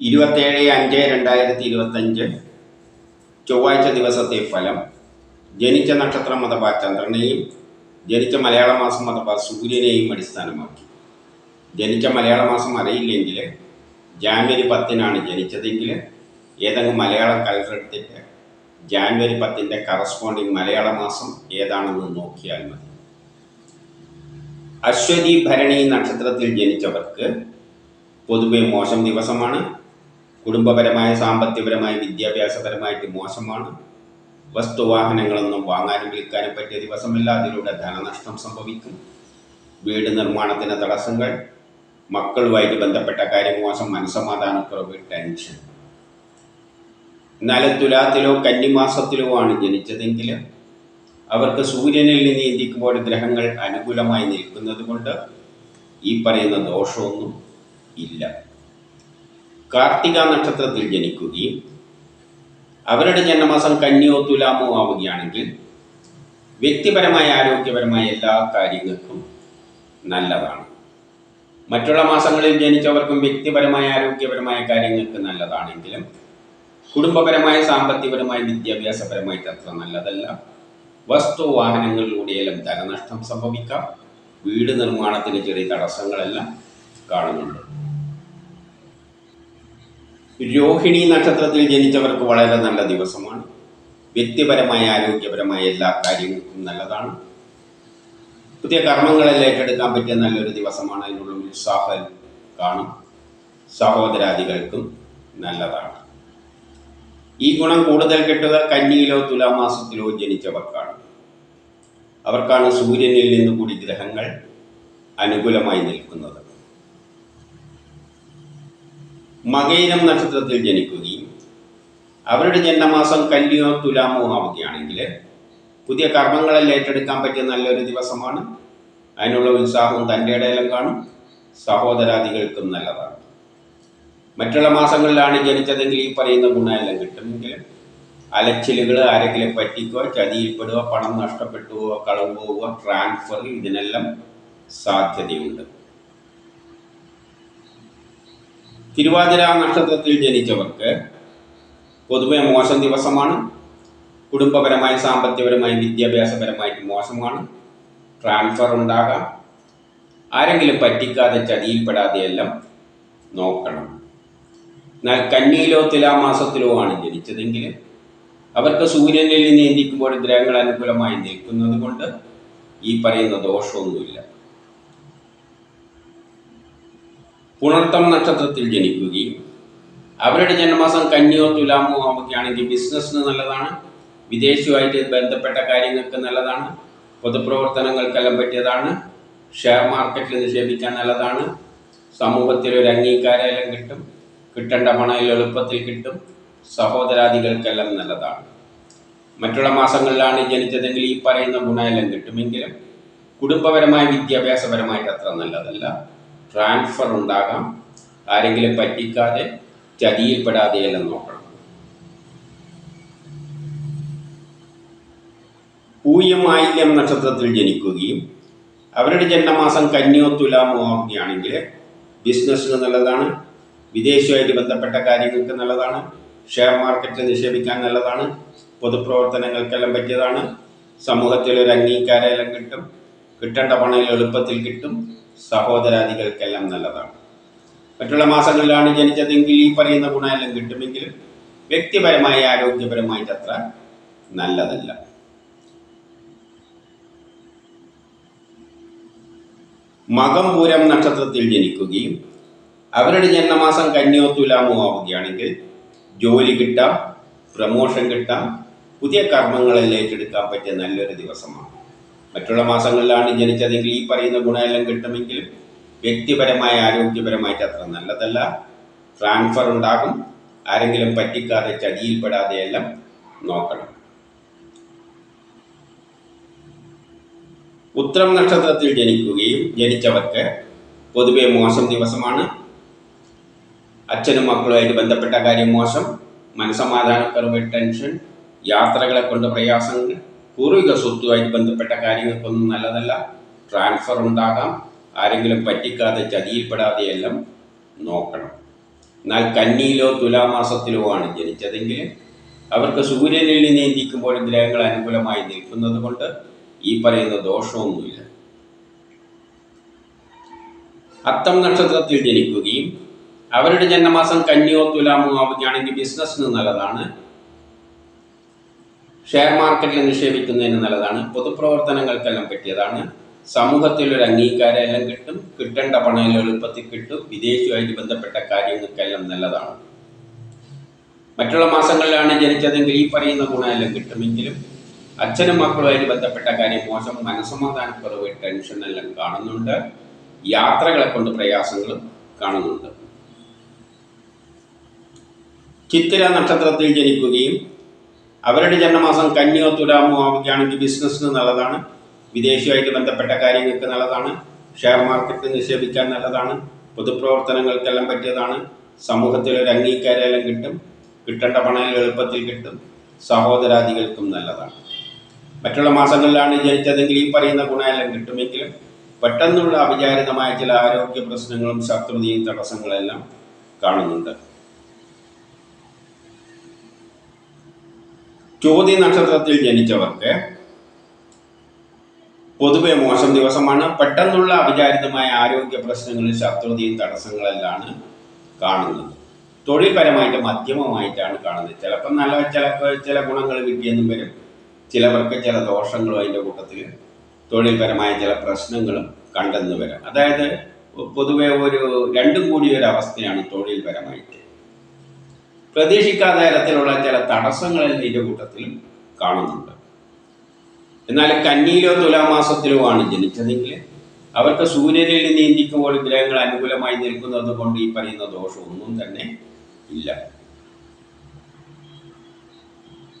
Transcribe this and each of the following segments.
ഇരുപത്തേഴ് അഞ്ച് രണ്ടായിരത്തി ഇരുപത്തഞ്ച്. ചൊവ്വാഴ്ച ദിവസത്തെ ഫലം. ജനിച്ച നക്ഷത്രം അഥവാ ചന്ദ്രനെയും ജനിച്ച മലയാള മാസം അഥവാ സൂര്യനെയും അടിസ്ഥാനമാക്കി. ജനിച്ച മലയാള മാസം അറിയില്ലെങ്കിൽ ജാനുവരി പത്തിനാണ് ജനിച്ചതെങ്കിൽ ഏതെങ്കിലും മലയാള കലണ്ടർ എടുത്തിട്ട് ജാനുവരി പത്തിന്റെ കറസ്പോണ്ടിങ് മലയാള മാസം ഏതാണെന്ന് നോക്കിയാൽ മതി. അശ്വതി ഭരണി നക്ഷത്രത്തിൽ ജനിച്ചവർക്ക് പൊതുവെ മോശം ദിവസമാണ്. കുടുംബപരമായ സാമ്പത്തികപരമായ വിദ്യാഭ്യാസപരമായിട്ട് മോശമാണ്. വസ്തുവാഹനങ്ങളൊന്നും വാങ്ങാനും വിൽക്കാനും പറ്റിയ ദിവസമില്ല. അതിലൂടെ ധനനഷ്ടം സംഭവിക്കും. വീട് നിർമ്മാണത്തിന് തടസ്സങ്ങൾ. മക്കളുമായിട്ട് ബന്ധപ്പെട്ട കാര്യം മോശം. മനസ്സമാധാനക്കുറവ് ടെൻഷൻ. എന്നാലും തുലാത്തിലോ കന്നിമാസത്തിലോ ആണ് ജനിച്ചതെങ്കിൽ അവർക്ക് സൂര്യനിൽ നിന്ന് ഇന്ത്യക്കുമ്പോൾ ഗ്രഹങ്ങൾ അനുകൂലമായി നിൽക്കുന്നത് കൊണ്ട് ഈ പറയുന്ന ദോഷമൊന്നും ഇല്ല. കാർത്തിക നക്ഷത്രത്തിൽ ജനിക്കുകയും അവരുടെ ജന്മമാസം കന്യോ തുലാമോ ആവുകയാണെങ്കിൽ വ്യക്തിപരമായ ആരോഗ്യപരമായ എല്ലാ കാര്യങ്ങൾക്കും നല്ലതാണ്. മറ്റുള്ള മാസങ്ങളിൽ ജനിച്ചവർക്കും വ്യക്തിപരമായ ആരോഗ്യപരമായ കാര്യങ്ങൾക്ക് നല്ലതാണെങ്കിലും കുടുംബപരമായ സാമ്പത്തികപരമായ വിദ്യാഭ്യാസപരമായിട്ട് അത്ര നല്ലതല്ല. വസ്തു വാഹനങ്ങളിലൂടെയെല്ലാം ധനനഷ്ടം സംഭവിക്കാം. വീട് നിർമ്മാണത്തിന് ചെറിയ തടസ്സങ്ങളെല്ലാം കാണുന്നുണ്ട്. രോഹിണി നക്ഷത്രത്തിൽ ജനിച്ചവർക്ക് വളരെ നല്ല ദിവസമാണ്. വ്യക്തിപരമായ ആരോഗ്യപരമായ എല്ലാ കാര്യങ്ങൾക്കും നല്ലതാണ്. പുതിയ കർമ്മങ്ങളെല്ലാം ഏറ്റെടുക്കാൻ പറ്റിയ നല്ലൊരു ദിവസമാണ് അതിനുള്ള ഉത്സാഹം കാണും. സഹോദരാദികൾക്കും നല്ലതാണ്. ഈ ഗുണം കൂടുതൽ കിട്ടുക കന്നിയിലോ തുലാമാസത്തിലോ ജനിച്ചവർക്കാണ്. അവർക്കാണ് സൂര്യനിൽ നിന്ന് കൂടി ഗ്രഹങ്ങൾ അനുകൂലമായി നിൽക്കുന്നത്. മകയിരം നക്ഷത്രത്തിൽ ജനിക്കുകയും അവരുടെ ജന്മമാസം കല്ലിയോ തുലാമോ ആവുകയാണെങ്കിൽ പുതിയ കർമ്മങ്ങളെല്ലാം ഏറ്റെടുക്കാൻ പറ്റിയ നല്ലൊരു ദിവസമാണ്. അതിനുള്ള ഉത്സാഹവും തന്റെ ഇടയിലും കാണും. സഹോദരാദികൾക്കും നല്ലതാണ്. മറ്റുള്ള മാസങ്ങളിലാണ് ജനിച്ചതെങ്കിൽ ഈ പറയുന്ന ഗുണമെല്ലാം കിട്ടുമെങ്കിലും അലച്ചിലുകൾ ആരെങ്കിലും പറ്റിക്കുക ചതിയിൽപ്പെടുക പണം നഷ്ടപ്പെട്ടു പോവുക കളവ് പോവുക ട്രാൻസ്ഫർ ഇതിനെല്ലാം സാധ്യതയുണ്ട്. തിരുവാതിര നക്ഷത്രത്തിൽ ജനിച്ചവർക്ക് പൊതുവെ മോശം ദിവസമാണ്. കുടുംബപരമായി സാമ്പത്തികപരമായി വിദ്യാഭ്യാസപരമായിട്ട് മോശമാണ്. ട്രാൻസ്ഫർ ഉണ്ടാകാം. ആരെങ്കിലും പറ്റിക്കാതെ ചതിയിൽപ്പെടാതെയെല്ലാം നോക്കണം. എന്നാൽ കന്നിയിലോ തുലാമാസത്തിലോ ആണ് ജനിച്ചതെങ്കിൽ അവർക്ക് സൂര്യനിൽ നിന്ന് എന്തിക്കുമ്പോൾ ഗ്രഹങ്ങൾ അനുകൂലമായി നിൽക്കുന്നത് കൊണ്ട് ഈ പറയുന്ന ദോഷമൊന്നുമില്ല. പുണർത്തം നക്ഷത്രത്തിൽ ജനിക്കുകയും അവരുടെ ജന്മമാസം കന്നിയോ തുലാമോ ആവുകയാണെങ്കിൽ ബിസിനസ്സിന് നല്ലതാണ്. വിദേശവുമായിട്ട് ബന്ധപ്പെട്ട കാര്യങ്ങൾക്ക് നല്ലതാണ്. പൊതുപ്രവർത്തനങ്ങൾക്കെല്ലാം പറ്റിയതാണ്. ഷെയർ മാർക്കറ്റിൽ നിക്ഷേപിക്കാൻ നല്ലതാണ്. സമൂഹത്തിൽ ഒരു അംഗീകാരമെല്ലാം കിട്ടും. കിട്ടേണ്ട പണം എളുപ്പത്തിൽ കിട്ടും. സഹോദരാദികൾക്കെല്ലാം നല്ലതാണ്. മറ്റുള്ള മാസങ്ങളിലാണ് ജനിച്ചതെങ്കിൽ ഈ പറയുന്ന ഗുണമെല്ലാം കിട്ടുമെങ്കിലും കുടുംബപരമായ വിദ്യാഭ്യാസപരമായിട്ട് അത്ര നല്ലതല്ല. ട്രാൻസ്ഫർ ഉണ്ടാകാം. ആരെങ്കിലും പറ്റിക്കാതെ ചതിയിൽപ്പെടാതെയെല്ലാം നോക്കണം. പൂയം ആയില്യം നക്ഷത്രത്തിൽ ജനിക്കുകയും അവരുടെ ജന്മമാസം കന്യോ തുലാമോ ആവുകയാണെങ്കിൽ ബിസിനസ്സിന് നല്ലതാണ് വിദേശവുമായിട്ട് ബന്ധപ്പെട്ട കാര്യങ്ങൾക്ക് നല്ലതാണ് ഷെയർ മാർക്കറ്റിൽ നിക്ഷേപിക്കാൻ നല്ലതാണ് പൊതുപ്രവർത്തനങ്ങൾക്കെല്ലാം പറ്റിയതാണ് സമൂഹത്തിൽ ഒരു അംഗീകാരമെല്ലാം കിട്ടും. കിട്ടേണ്ട പണം എളുപ്പത്തിൽ കിട്ടും. സഹോദരാദികൾക്കെല്ലാം നല്ലതാണ്. മറ്റുള്ള മാസങ്ങളിലാണ് ജനിച്ചതെങ്കിൽ ഈ പറയുന്ന ഗുണമെല്ലാം കിട്ടുമെങ്കിലും വ്യക്തിപരമായി ആരോഗ്യപരമായിട്ട് അത്ര നല്ലതല്ല. മകം പൂരം നക്ഷത്രത്തിൽ ജനിക്കുകയും അവരുടെ ജന്മമാസം കന്യോ തുലാമോ ആവുകയാണെങ്കിൽ ജോലി കിട്ടാം പ്രമോഷൻ കിട്ടാം പുതിയ കർമ്മങ്ങളെല്ലാം ഏറ്റെടുക്കാൻ പറ്റിയ നല്ലൊരു ദിവസമാണ്. മറ്റുള്ള മാസങ്ങളിലാണ് ജനിച്ചതെങ്കിൽ ഈ പറയുന്ന ഗുണമെല്ലാം കിട്ടുമെങ്കിലും വ്യക്തിപരമായ ആരോഗ്യപരമായിട്ട് അത്ര നല്ലതല്ല. ട്രാൻസ്ഫർ ഉണ്ടാകും. ആരെങ്കിലും പറ്റിക്കാതെ ചതിയിൽപ്പെടാതെയെല്ലാം നോക്കണം. ഉത്തരം നക്ഷത്രത്തിൽ ജനിക്കുകയും ജനിച്ചവർക്ക് പൊതുവെ മോശം ദിവസമാണ്. അച്ഛനും മക്കളുമായിട്ട് ബന്ധപ്പെട്ട കാര്യം മോശം. മനസമാധാനക്കുറവ് ടെൻഷൻ യാത്രകളെ കൊണ്ട് പ്രയാസങ്ങൾ പൂർവിക സ്വത്തുമായിട്ട് ബന്ധപ്പെട്ട കാര്യങ്ങൾക്കൊന്നും നല്ലതല്ല. ട്രാൻസ്ഫർ ഉണ്ടാകാം. ആരെങ്കിലും പറ്റിക്കാതെ ചതിയിൽപ്പെടാതെയെല്ലാം നോക്കണം. എന്നാൽ കന്നിയിലോ തുലാമാസത്തിലോ ആണ് ജനിച്ചതെങ്കിൽ അവർക്ക് സൂര്യനിൽ നീന്തിക്കുമ്പോൾ ഗ്രഹങ്ങൾ അനുകൂലമായി നിൽക്കുന്നത് കൊണ്ട് ഈ പറയുന്ന ദോഷമൊന്നുമില്ല. അത്തം നക്ഷത്രത്തിൽ ജനിക്കുകയും അവരുടെ ജന്മമാസം കന്നിയോ തുലാമോ ആവുകയാണെങ്കിൽ ബിസിനസ്സിന് നല്ലതാണ്. ഷെയർ മാർക്കറ്റിൽ നിക്ഷേപിക്കുന്നതിന് നല്ലതാണ്. പൊതുപ്രവർത്തനങ്ങൾക്കെല്ലാം പറ്റിയതാണ്. സമൂഹത്തിൽ ഒരു അംഗീകാരം എല്ലാം കിട്ടും. കിട്ടേണ്ട പണം എളുപ്പത്തിൽ കിട്ടും. വിദേശവുമായിട്ട് ബന്ധപ്പെട്ട കാര്യങ്ങൾക്കെല്ലാം നല്ലതാണ്. മറ്റുള്ള മാസങ്ങളിലാണ് ജനിച്ചതെങ്കിൽ ഈ പറയുന്ന ഗുണമെല്ലാം കിട്ടുമെങ്കിലും അച്ഛനും മക്കളുമായിട്ട് ബന്ധപ്പെട്ട കാര്യം മോശം മനസ്സമാധാനക്കുറവ് ടെൻഷൻ എല്ലാം കാണുന്നുണ്ട്. യാത്രകളെ കൊണ്ട് പ്രയാസങ്ങളും കാണുന്നുണ്ട്. ചിത്തിര നക്ഷത്രത്തിൽ ജനിക്കുകയും അവരുടെ ജന്മമാസം കന്യോ തുലാമോ ആവുകയാണെങ്കിൽ ബിസിനസ്സിന് നല്ലതാണ്. വിദേശിയുമായിട്ട് ബന്ധപ്പെട്ട കാര്യങ്ങൾക്ക് നല്ലതാണ്. ഷെയർ മാർക്കറ്റിൽ നിക്ഷേപിക്കാൻ നല്ലതാണ്. പൊതുപ്രവർത്തനങ്ങൾക്കെല്ലാം പറ്റിയതാണ്. സമൂഹത്തിൽ അംഗീകാരമെല്ലാം കിട്ടും. കിട്ടേണ്ട പണം എളുപ്പത്തിൽ കിട്ടും. സഹോദരാദികൾക്കും നല്ലതാണ്. മറ്റുള്ള മാസങ്ങളിലാണ് ജനിച്ചതെങ്കിൽ ഈ പറയുന്ന ഗുണമെല്ലാം കിട്ടുമെങ്കിലും പെട്ടെന്നുള്ള അവിചാരിതമായ ചില ആരോഗ്യ പ്രശ്നങ്ങളും ശത്രുതയും തടസ്സങ്ങളെല്ലാം കാണുന്നുണ്ട്. ചോദ്യ നക്ഷത്രത്തിൽ ജനിച്ചവർക്ക് പൊതുവെ മോശം ദിവസമാണ്. പെട്ടെന്നുള്ള അവിചാരിതമായ ആരോഗ്യ പ്രശ്നങ്ങളിൽ ശത്രുതയും തടസ്സങ്ങളെല്ലാം കാണുന്നത്. തൊഴിൽപരമായിട്ട് മധ്യമമായിട്ടാണ് കാണുന്നത്. ചിലപ്പോൾ നല്ല ചില ചില ഗുണങ്ങൾ കിട്ടിയെന്നും വരും. ചിലവർക്ക് ചില ദോഷങ്ങളും അതിന്റെ കൂട്ടത്തിൽ തൊഴിൽപരമായ ചില പ്രശ്നങ്ങളും കണ്ടെന്ന് വരാം. അതായത് പൊതുവെ ഒരു രണ്ടും കൂടി ഒരു അവസ്ഥയാണ് തൊഴിൽപരമായിട്ട്. പ്രതീക്ഷിക്കാത്ത തരത്തിലുള്ള ചില തടസ്സങ്ങൾ ഇതിന്റെ കൂട്ടത്തിലും കാണുന്നുണ്ട്. എന്നാൽ കന്നിയിലോ തുലാമാസത്തിലോ ആണ് ജനിച്ചതെങ്കിൽ അവർക്ക് സൂര്യനിൽ നിന്ന് നീന്തിക്കുമ്പോൾ ഗ്രഹങ്ങൾ അനുകൂലമായി നിൽക്കുന്നത് കൊണ്ട് ഈ പറയുന്ന ദോഷമൊന്നും തന്നെ ഇല്ല.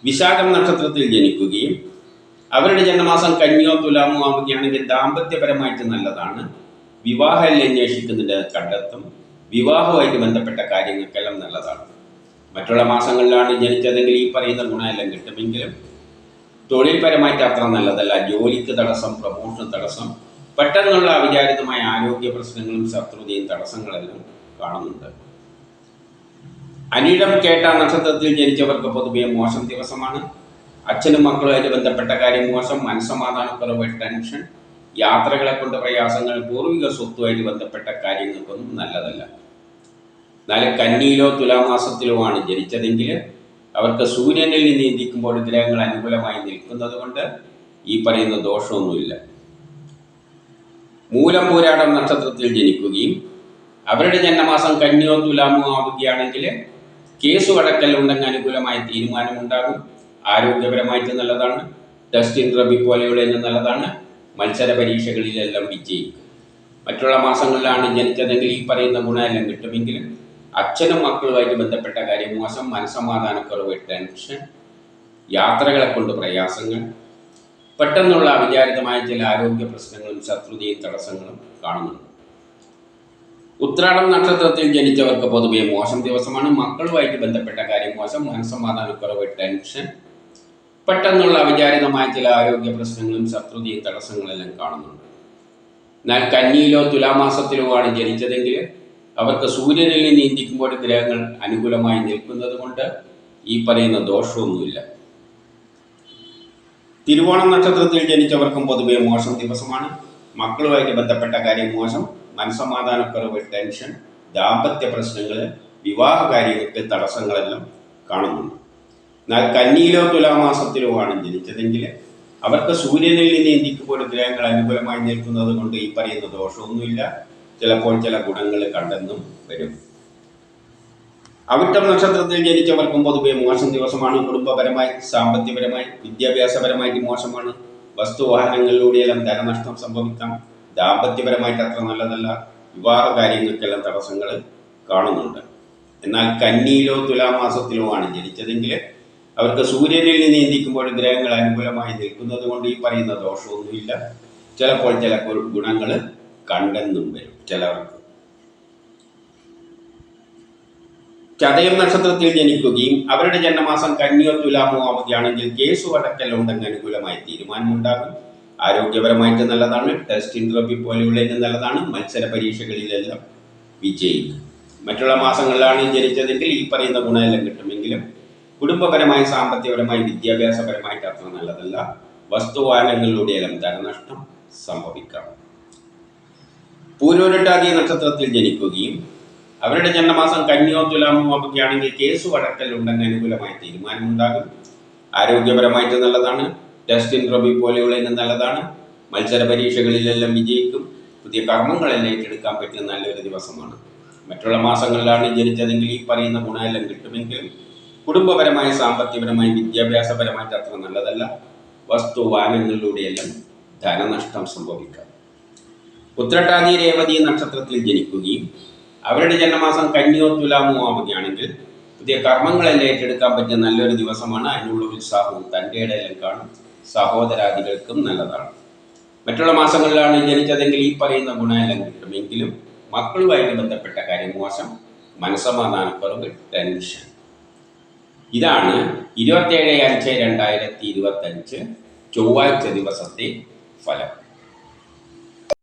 വിശാഖം നക്ഷത്രത്തിൽ ജനിക്കുകയും അവരുടെ ജന്മമാസം കന്യോ തുലാമോ ആവുകയാണെങ്കിൽ ദാമ്പത്യപരമായിട്ട് നല്ലതാണ്. വിവാഹം അന്വേഷിക്കുന്നതിന്റെ കണ്ടെത്തും. വിവാഹവുമായിട്ട് ബന്ധപ്പെട്ട കാര്യങ്ങൾക്കെല്ലാം നല്ലതാണ്. മറ്റുള്ള മാസങ്ങളിലാണ് ജനിച്ചതെങ്കിൽ ഈ പറയുന്ന ഗുണമെല്ലാം കിട്ടുമെങ്കിലും തൊഴിൽപരമായിട്ട് അത്ര നല്ലതല്ല. ജോലിക്ക് തടസ്സം പ്രമോഷൻ തടസ്സം പെട്ടെന്നുള്ള അവിചാരിതമായ ആരോഗ്യ പ്രശ്നങ്ങളും ശത്രുതയും തടസ്സങ്ങളെല്ലാം കാണുന്നുണ്ട്. അനിടം കേട്ട നക്ഷത്രത്തിൽ ജനിച്ചവർക്ക് പൊതുവെ മോശം ദിവസമാണ്. അച്ഛനും മക്കളുമായിട്ട് ബന്ധപ്പെട്ട കാര്യം മോശം. മനസ്സമാധാനക്കുറവ് ടെൻഷൻ യാത്രകളെ കൊണ്ട് പ്രയാസങ്ങൾ പൂർവിക സ്വത്തുമായിട്ട് ബന്ധപ്പെട്ട കാര്യങ്ങൾക്കൊന്നും നല്ലതല്ല. എന്നാൽ കന്നിയിലോ തുലാമാസത്തിലോ ആണ് ജനിച്ചതെങ്കിൽ അവർക്ക് സൂര്യനിൽ നിന്ന് നീന്തിക്കുമ്പോൾ ഗ്രഹങ്ങൾ അനുകൂലമായി നിൽക്കുന്നത് കൊണ്ട് ഈ പറയുന്ന ദോഷമൊന്നുമില്ല. മൂലം പോരാടം നക്ഷത്രത്തിൽ ജനിക്കുകയും അവരുടെ ജന്മമാസം കന്യോ തുലാമോ ആവുകയാണെങ്കിൽ കേസ് വഴക്കൽ ഉണ്ടെങ്കിൽ അനുകൂലമായ തീരുമാനമുണ്ടാകും. ആരോഗ്യപരമായിട്ട് നല്ലതാണ്. ടെസ്റ്റ് ഇൻട്രബി പോലെയുള്ള നല്ലതാണ്. മത്സര പരീക്ഷകളിലെല്ലാം വിജയിക്കും. മറ്റുള്ള മാസങ്ങളിലാണ് ജനിച്ചതെങ്കിൽ ഈ പറയുന്ന ഗുണമെല്ലാം കിട്ടുമെങ്കിലും അച്ഛനും മക്കളുമായിട്ട് ബന്ധപ്പെട്ട കാര്യം മോശം മനസ്സമാധാനക്കുറവ് ടെൻഷൻ യാത്രകളെ കൊണ്ട് പ്രയാസങ്ങൾ പെട്ടെന്നുള്ള അവിചാരിതമായ ചില ആരോഗ്യ പ്രശ്നങ്ങളും ശത്രുതയും തടസ്സങ്ങളും കാണുന്നുണ്ട്. ഉത്രാടം നക്ഷത്രത്തിൽ ജനിച്ചവർക്ക് പൊതുവെ മോശം ദിവസമാണ്. മക്കളുമായിട്ട് ബന്ധപ്പെട്ട കാര്യം മോശം മനസ്സമാധാനക്കുറവ് ടെൻഷൻ പെട്ടെന്നുള്ള അവിചാരിതമായ ചില ആരോഗ്യ പ്രശ്നങ്ങളും ശത്രുതയും തടസ്സങ്ങളെല്ലാം കാണുന്നുണ്ട്. എന്നാൽ കന്നിയിലോ തുലാമാസത്തിലോ ആണ് ജനിച്ചതെങ്കിൽ അവർക്ക് സൂര്യനിൽ നീന്തിക്കുമ്പോൾ ഗ്രഹങ്ങൾ അനുകൂലമായി നിൽക്കുന്നത് കൊണ്ട് ഈ പറയുന്ന ദോഷമൊന്നുമില്ല. തിരുവോണം നക്ഷത്രത്തിൽ ജനിച്ചവർക്കും പൊതുവേ മോശം ദിവസമാണ്. മക്കളുമായിട്ട് ബന്ധപ്പെട്ട കാര്യം മോശം. മനസ്സമാധാനക്കുറവ് ടെൻഷൻ ദാമ്പത്യ പ്രശ്നങ്ങൾ വിവാഹ കാര്യങ്ങൾക്ക് തടസ്സങ്ങളെല്ലാം കാണുന്നുണ്ട്. എന്നാൽ കന്നിയിലോ തുലാമാസത്തിലോ ആണ് ജനിച്ചതെങ്കിൽ അവർക്ക് സൂര്യനിൽ നീന്തിക്കുമ്പോൾ ഗ്രഹങ്ങൾ അനുകൂലമായി നിൽക്കുന്നത് കൊണ്ട് ഈ പറയുന്ന ദോഷമൊന്നുമില്ല. ചിലപ്പോൾ ചില ഗുണങ്ങൾ കണ്ടെന്നും വരും. അവിട്ടം നക്ഷത്രത്തിൽ ജനിച്ചവർക്കും പൊതുവെ മോശം ദിവസമാണ്. കുടുംബപരമായി സാമ്പത്തികപരമായി വിദ്യാഭ്യാസപരമായിട്ട് മോശമാണ്. വസ്തുവാഹനങ്ങളിലൂടെയെല്ലാം ധനനഷ്ടം സംഭവിക്കാം. ദാമ്പത്യപരമായിട്ട് അത്ര നല്ലതല്ല. വിവാഹ കാര്യങ്ങൾക്കെല്ലാം തടസ്സങ്ങൾ കാണുന്നുണ്ട്. എന്നാൽ കന്നിയിലോ തുലാമാസത്തിലോ ആണ് ജനിച്ചതെങ്കിൽ അവർക്ക് സൂര്യനിൽ നീന്തിക്കുമ്പോൾ ഗ്രഹങ്ങൾ അനുകൂലമായി നിൽക്കുന്നത് കൊണ്ട് ഈ പറയുന്ന ദോഷമൊന്നുമില്ല. ചിലപ്പോൾ ചില ഗുണങ്ങൾ കണ്ടെന്നും വരും ചിലർക്ക് ചതയം നക്ഷത്രത്തിൽ ജനിക്കുകയും അവരുടെ ജന്മമാസം കന്യോ തുലാമോ അവധിയാണെങ്കിൽ കേസ് വടക്കൽ ഉണ്ടെങ്കിൽ അനുകൂലമായി തീരുമാനമുണ്ടാകും. ആരോഗ്യപരമായിട്ട് നല്ലതാണ്. ടെസ്റ്റ് ഇന്റർവ്യൂ പോലെയുള്ളതിന് നല്ലതാണ്. മത്സര പരീക്ഷകളിലെല്ലാം വിജയിക്കും. മറ്റുള്ള മാസങ്ങളിലാണ് ജനിച്ചതെങ്കിൽ ഈ പറയുന്ന ഗുണമെല്ലാം കിട്ടുമെങ്കിലും കുടുംബപരമായി സാമ്പത്തികപരമായി വിദ്യാഭ്യാസപരമായിട്ട് അത്ര നല്ലതല്ല. വസ്തുവാഹനങ്ങളിലൂടെയെല്ലാം ധനനഷ്ടം സംഭവിക്കാം. പൂരോരട്ടാതി നക്ഷത്രത്തിൽ ജനിക്കുകയും അവരുടെ ജന്മമാസം കന്യോ തുലാമോ ആവുകയാണെങ്കിൽ കേസ് വഴക്കലുണ്ടെന്ന് അനുകൂലമായ തീരുമാനമുണ്ടാകും. ആരോഗ്യപരമായിട്ട് നല്ലതാണ്. ടെസ്റ്റ് റബി പോലെയുള്ളതിന് നല്ലതാണ്. മത്സര പരീക്ഷകളിലെല്ലാം വിജയിക്കും. പുതിയ കർമ്മങ്ങളെല്ലാം ഏറ്റെടുക്കാൻ പറ്റുന്ന നല്ലൊരു ദിവസമാണ്. മറ്റുള്ള മാസങ്ങളിലാണ് ജനിച്ചതെങ്കിൽ ഈ പറയുന്ന ഗുണമെല്ലാം കിട്ടുമെങ്കിലും കുടുംബപരമായി സാമ്പത്തികപരമായി വിദ്യാഭ്യാസപരമായിട്ട് അത്ര നല്ലതല്ല. വസ്തു വാഹനങ്ങളിലൂടെയെല്ലാം ധനനഷ്ടം സംഭവിക്കാം. ഉത്രട്ടാതി രേവതി നക്ഷത്രത്തിൽ ജനിക്കുകയും അവരുടെ ജന്മമാസം കന്യോ തുലാമോ ആവുകയാണെങ്കിൽ പുതിയ കർമ്മങ്ങളെല്ലാം ഏറ്റെടുക്കാൻ പറ്റിയ നല്ലൊരു ദിവസമാണ് അതിനുള്ള ഉത്സാഹവും തന്റെ ഇടയിലും കാണും. സഹോദരാദികൾക്കും നല്ലതാണ്. മറ്റുള്ള മാസങ്ങളിലാണ് ജനിച്ചതെങ്കിൽ ഈ പറയുന്ന ഗുണമെല്ലാം കിട്ടുമെങ്കിലും മക്കളുമായിട്ട് ബന്ധപ്പെട്ട കാര്യം മോശം. മനസ്സമാധാനക്കുറവ് ടെൻഷൻ. ഇതാണ് ഇരുപത്തേഴ് അഞ്ച് രണ്ടായിരത്തി ഇരുപത്തഞ്ച് ചൊവ്വാഴ്ച ദിവസത്തെ ഫലം.